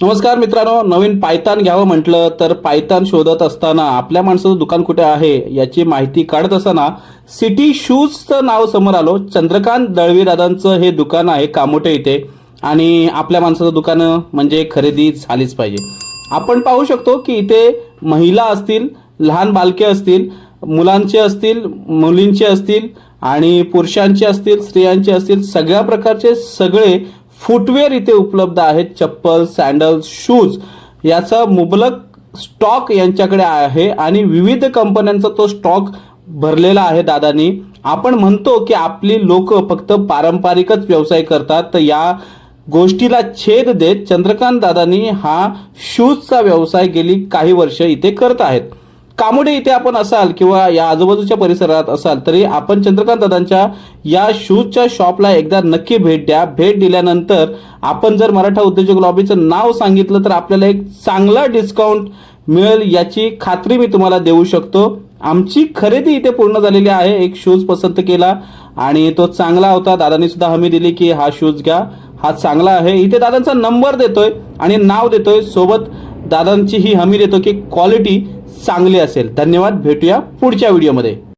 नमस्कार मित्रांनो नवीन पायतान घ्यावं म्हटलं तर पायतान शोधत असताना आपल्या माणसाचं दुकान कुठे आहे याची माहिती काढत असताना सिटी शूजचं नाव समोर आलो. चंद्रकांत दळवीदादांचं हे दुकान आहे कामोटे इथे. आणि आपल्या माणसाचं दुकान म्हणजे खरेदी झालीच पाहिजे. आपण पाहू शकतो की इथे महिला असतील लहान बालके असतील मुलांचे असतील मुलींचे असतील आणि पुरुषांचे असतील स्त्रियांचे असतील सगळ्या प्रकारचे सगळे फुटवेअर इथे उपलब्ध आहेत. चप्पल सँडल शूज याचा मुबलक स्टॉक यांच्याकडे आहे आणि विविध कंपन्यांचा तो स्टॉक भरलेला आहे दादानी. आपण म्हणतो की आपली लोक फक्त पारंपरिकच व्यवसाय करतात. तर या गोष्टीला छेद देत चंद्रकांत दादांनी हा शूजचा व्यवसाय गेली काही वर्ष इथे करत आहेत. कामोडे इथे आपण असाल किंवा या आजूबाजूच्या परिसरात असाल तरी आपण चंद्रकांत दादांच्या या शूजच्या शॉपला एकदा नक्की भेट द्या. भेट दिल्यानंतर आपण जर मराठा उद्योजक लॉबीचं नाव सांगितलं तर आपल्याला एक चांगला डिस्काउंट मिळेल याची खात्री मी तुम्हाला देऊ शकतो. आमची खरेदी इथे पूर्ण झालेली आहे एक शूज पसंत केला आणि तो चांगला होता. दादांनी सुद्धा हमी दिली की हा शूज घ्या. हा चांगला आहे. इथे दादांचा नंबर देतोय आणि नाव देतोय. सोबत दादांची ही हमी देतो की क्वालिटी चांगली असेल. धन्यवाद. भेटूया पुढच्या व्हिडिओमध्ये